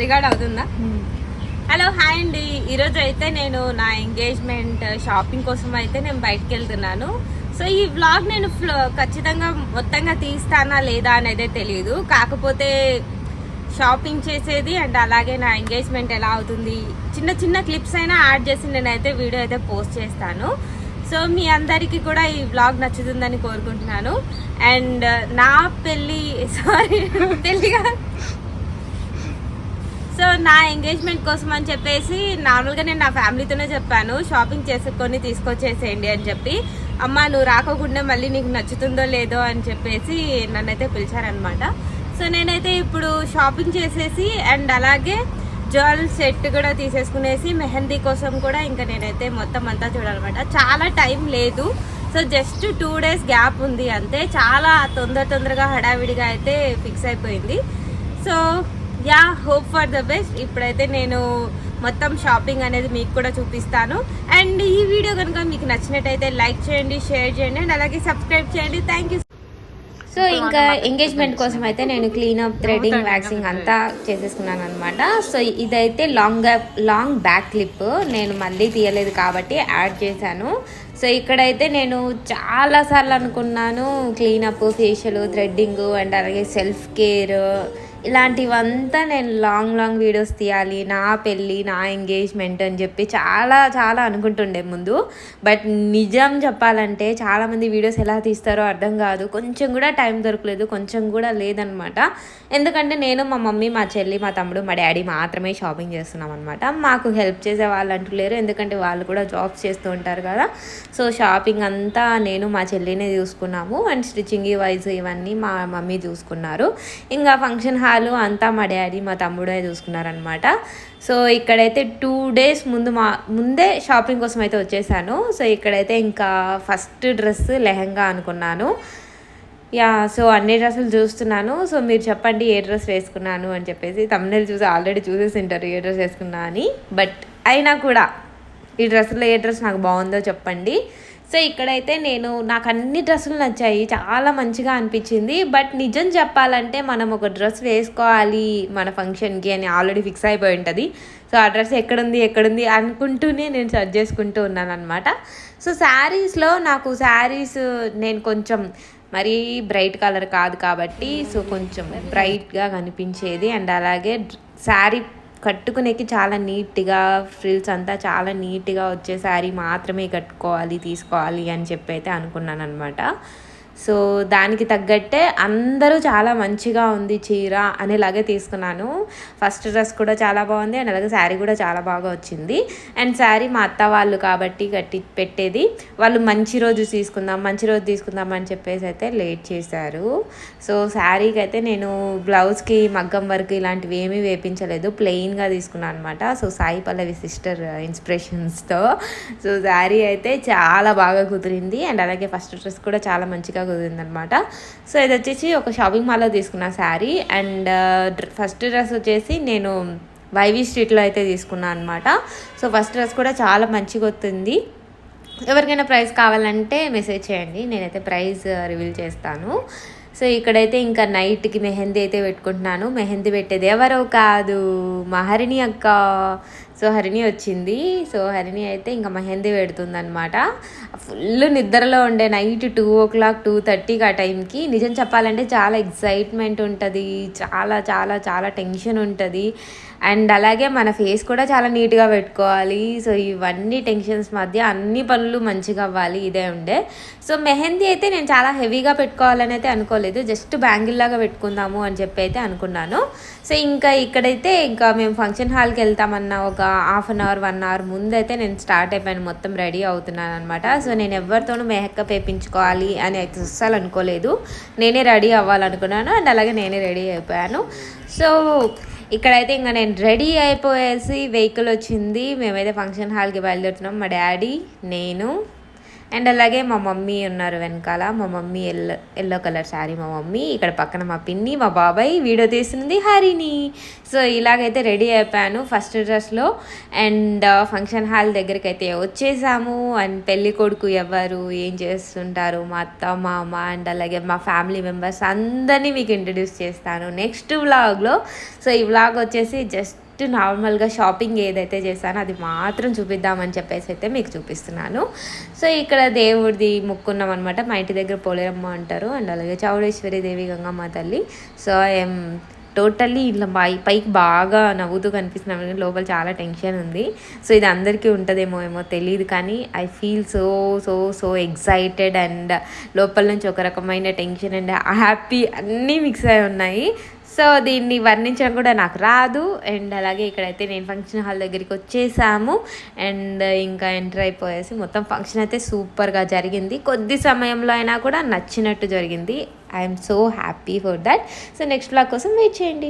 Record అవుతుందా? Hello hi అండి. ఈరోజు అయితే నేను నా ఎంగేజ్మెంట్ షాపింగ్ కోసం అయితే నేను బయటకు వెళ్తున్నాను. సో ఈ వ్లాగ్ నేను ఖచ్చితంగా మొత్తంగా తీస్తానా లేదా అనేది తెలియదు కాకపోతే షాపింగ్ చేసేది అండ్ అలాగే నా ఎంగేజ్మెంట్ ఎలా అవుతుంది చిన్న చిన్న క్లిప్స్ అయినా యాడ్ చేసి నేనైతే వీడియో అయితే పోస్ట్ చేస్తాను. సో మీ అందరికీ కూడా ఈ వ్లాగ్ నచ్చుతుందని కోరుకుంటున్నాను. అండ్ uh, నా పెళ్ళి సారీ పెళ్ళిగా సో నా ఎంగేజ్మెంట్ కోసం అని చెప్పేసి నార్మల్గా నేను నా ఫ్యామిలీతోనే చెప్పాను. షాపింగ్ చేసుకొని తీసుకొచ్చేసేయండి అని చెప్పి. అమ్మ నువ్వు రాకోకుండా మళ్ళీ నీకు నచ్చుతుందో లేదో అని చెప్పేసి నన్నైతే పిలిచారనమాట సో నేనైతే ఇప్పుడు షాపింగ్ చేసేసి అండ్ అలాగే జ్యువెల్ సెట్ కూడా తీసేసుకునేసి మెహందీ కోసం కూడా ఇంకా నేనైతే మొత్తం అంతా చూడాలన్నమాట. చాలా టైం లేదు. So just two days gap ఉంది అంతే. చాలా తొందర తొందరగా హడావిడిగా అయితే ఫిక్స్ అయిపోయింది. So ya hope for the best. ఇప్పుడైతే నేను మొత్తం షాపింగ్ అనేది మీకు కూడా చూపిస్తాను. అండ్ ఈ వీడియో కనుక మీకు నచ్చినట్టయితే లైక్ చేయండి షేర్ చేయండి అండ్ అలాగే సబ్స్క్రైబ్ చేయండి. థ్యాంక్ యూ సో ఇంకా ఎంగేజ్మెంట్ కోసం అయితే నేను క్లీనప్ థ్రెడింగ్ వ్యాక్సింగ్ అంతా చేసేసుకున్నాను అనమాట సో ఇదైతే లాంగ్ లాంగ్ బ్యాక్ క్లిప్ నేను మళ్ళీ తీయలేదు కాబట్టి యాడ్ చేశాను. సో ఇక్కడైతే నేను చాలా సార్లు అనుకున్నాను క్లీనప్ ఫేషియల్ థ్రెడ్డింగ్ అండ్ అలాగే సెల్ఫ్ కేర్ ఇలాంటివంతా నేను లాంగ్ లాంగ్ వీడియోస్ తీయాలి నా పెళ్ళి నా ఎంగేజ్మెంట్ అని చెప్పి చాలా చాలా అనుకుంటుండే ముందు. బట్ నిజం చెప్పాలంటే చాలామంది వీడియోస్ ఎలా తీస్తారో అర్థం కాదు. కొంచెం కూడా టైం దొరకలేదు కొంచెం కూడా లేదనమాట. ఎందుకంటే నేను మా మమ్మీ మా చెల్లి మా తమ్ముడు మా డాడీ మాత్రమే షాపింగ్ చేస్తున్నాం అనమాట మాకు హెల్ప్ చేసే వాళ్ళు అంటూ లేరు ఎందుకంటే వాళ్ళు కూడా జాబ్స్ చేస్తూ ఉంటారు కదా. సో షాపింగ్ అంతా నేను మా చెల్లినే చూసుకున్నాము. అండ్ స్టిచ్చింగ్ వైజ్ ఇవన్నీ మా మమ్మీ చూసుకున్నారు. ఇంకా ఫంక్షన్ హాల్ అంతా మా డాడీ మా తమ్ముడే చూసుకున్నారనమాట సో ఇక్కడైతే టూ డేస్ ముందు మా ముందే షాపింగ్ కోసం అయితే వచ్చేసాను. సో ఇక్కడైతే ఇంకా ఫస్ట్ డ్రెస్ లెహంగా అనుకున్నాను. యా సో అన్ని డ్రెస్సులు చూస్తున్నాను. సో మీరు చెప్పండి ఏ డ్రెస్ వేసుకున్నాను అని చెప్పేసి తమిళ చూసి ఆల్రెడీ చూసేసి ఉంటారు ఏ డ్రెస్ వేసుకున్నా అని. బట్ అయినా కూడా ఈ డ్రెస్సులో ఏ డ్రెస్ నాకు బాగుందో చెప్పండి. సో ఇక్కడైతే నేను నాకు అన్ని డ్రెస్సులు నచ్చాయి. చాలా మంచిగా అనిపించింది. బట్ నిజం చెప్పాలంటే మనం ఒక డ్రెస్ వేసుకోవాలి మన ఫంక్షన్కి అని ఆల్రెడీ ఫిక్స్ అయిపోయి ఉంటుంది. సో ఆ డ్రెస్ ఎక్కడుంది ఎక్కడుంది అనుకుంటూనే నేను సెర్చ్ చేసుకుంటూ ఉన్నాను అనమాట సో శారీస్లో నాకు శారీస్ నేను కొంచెం మరీ బ్రైట్ కలర్ కాదు కాబట్టి సో కొంచెం బ్రైట్గా కనిపించేది. అండ్ అలాగే శారీ కట్టుకునేకి చాలా నీట్గా ఫ్రిల్స్ అంతా చాలా నీట్గా వచ్చే శారీ మాత్రమే కట్టుకోవాలి తీసుకోవాలి అని చెప్పి అయితే అనుకున్నాను అనమాట సో దానికి తగ్గట్టే అందరూ చాలా మంచిగా ఉంది చీర అనేలాగే తీసుకున్నాను. ఫస్ట్ డ్రెస్ కూడా చాలా బాగుంది అండ్ అలాగే శారీ కూడా చాలా బాగా వచ్చింది. అండ్ శారీ మా అత్త వాళ్ళు కాబట్టి కట్టి పెట్టేది. వాళ్ళు మంచి రోజు తీసుకుందాం మంచి రోజు తీసుకుందాం అని చెప్పేసి అయితే లేట్ చేశారు. సో శారీకి అయితే నేను బ్లౌజ్కి మగ్గం వర్క్ ఇలాంటివి ఏమీ వేపించలేదు. ప్లెయిన్గా తీసుకున్నాను అనమాట సో సాయి పల్లవి సిస్టర్ ఇన్స్పిరేషన్స్తో సో శారీ అయితే చాలా బాగా కుదిరింది. అండ్ అలాగే ఫస్ట్ డ్రెస్ కూడా చాలా మంచిగా కుదిరింది అనమాట సో ఇది వచ్చేసి ఒక షాపింగ్ మాల్లో తీసుకున్న శారీ. అండ్ ఫస్ట్ డ్రెస్ వచ్చేసి నేను వైవి స్ట్రీట్లో అయితే తీసుకున్నాను అనమాట. సో ఫస్ట్ డ్రెస్ కూడా చాలా మంచిగా వస్తుంది. ఎవరికైనా ప్రైస్ కావాలంటే మెసేజ్ చేయండి. నేనైతే ప్రైస్ రివీల్ చేస్తాను. సో ఇక్కడైతే ఇంకా నైట్కి మెహందీ అయితే పెట్టుకుంటున్నాను. మెహందీ పెట్టేది ఎవరో కాదు. మహరిణి అక్క. సో హరిణి వచ్చింది. సో హరిణి అయితే ఇంకా మెహందీ పెడుతుందనమాట ఫుల్ నిద్రలో ఉండే night two o'clock two థర్టీకి ఆ టైంకి నిజం చెప్పాలంటే చాలా ఎక్సైట్మెంట్ ఉంటుంది. చాలా చాలా చాలా టెన్షన్ ఉంటుంది. అండ్ అలాగే మన ఫేస్ కూడా చాలా నీట్గా పెట్టుకోవాలి. సో ఇవన్నీ టెన్షన్స్ మధ్య అన్ని పనులు మంచిగా అవ్వాలి. ఇదే ఉండే. సో మెహందీ అయితే నేను చాలా హెవీగా పెట్టుకోవాలని అయితే అనుకోలేదు. జస్ట్ బ్యాంగిల్ లాగా పెట్టుకుందాము అని చెప్పి అయితే అనుకున్నాను. సో ఇంకా ఇక్కడైతే ఇంకా మేము ఫంక్షన్ హాల్కి వెళ్తామన్న ఒక half an hour one hour ముందు అయితే నేను స్టార్ట్ అయిపోయాను. మొత్తం రెడీ అవుతున్నాను అనమాట సో నేను ఎవరితోనూ మేకప్ వేయించుకోవాలి అని అయితే అస్సలు అనుకోలేదు. నేనే రెడీ అవ్వాలనుకున్నాను అండ్ అలాగే నేనే రెడీ అయిపోయాను. సో ఇక్కడైతే ఇంకా నేను రెడీ అయిపోయేసి వెహికల్ వచ్చింది. మేమైతే ఫంక్షన్ హాల్కి బయలుదేరుతున్నాం. మా డాడీ నేను అండ్ అలాగే మా మమ్మీ ఉన్నారు వెనకాల. మా mummy yellow yellow colour sari మా మమ్మీ. ఇక్కడ పక్కన మా పిన్ని మా బాబాయ్ వీడియో తీస్తుంది హరిని సో ఇలాగైతే రెడీ అయిపోయాను ఫస్ట్ డ్రెస్లో అండ్ ఫంక్షన్ హాల్ దగ్గరికి అయితే వచ్చేసాము. అండ్ పెళ్ళి కొడుకు ఎవరు ఏం చేస్తుంటారు మా అత్త మామ అండ్ అలాగే మా ఫ్యామిలీ మెంబర్స్ అందరినీ మీకు ఇంట్రడ్యూస్ చేస్తాను నెక్స్ట్ వ్లాగ్లో. సో ఈ వ్లాగ్ వచ్చేసి జస్ట్ నార్మల్గా షాపింగ్ ఏదైతే చేశానో అది మాత్రం చూపిద్దామని చెప్పేసి అయితే మీకు చూపిస్తున్నాను. సో ఇక్కడ దేవుడిది ముక్కున్నాం అనమాట మా ఇంటి దగ్గర పోలేరమ్మ అంటారు. అండ్ అలాగే చౌడేశ్వరి దేవి గంగమ్మ తల్లి. సో ఐఎమ్ టోటల్లీ ఇట్లా పై పైకి బాగా నవ్వుతూ కనిపిస్తున్నాం. లోపల చాలా టెన్షన్ ఉంది. సో ఇది అందరికీ ఉంటుందేమో ఏమో తెలియదు కానీ I feel so so so excited and లోపల నుంచి ఒక రకమైన టెన్షన్ అండ్ హ్యాపీ అన్నీ మిక్స్ అయి ఉన్నాయి. సో దీన్ని వర్ణించడం కూడా నాకు రాదు. అండ్ అలాగే ఇక్కడైతే నేను ఫంక్షన్ హాల్ దగ్గరికి వచ్చేసాము. అండ్ ఇంకా ఎంటర్ అయిపోయేసి మొత్తం ఫంక్షన్ అయితే సూపర్గా జరిగింది. కొద్ది సమయంలో అయినా కూడా నచ్చినట్టు జరిగింది. I'm so happy for that. So next blog కోసం వెయిట్ చేయండి.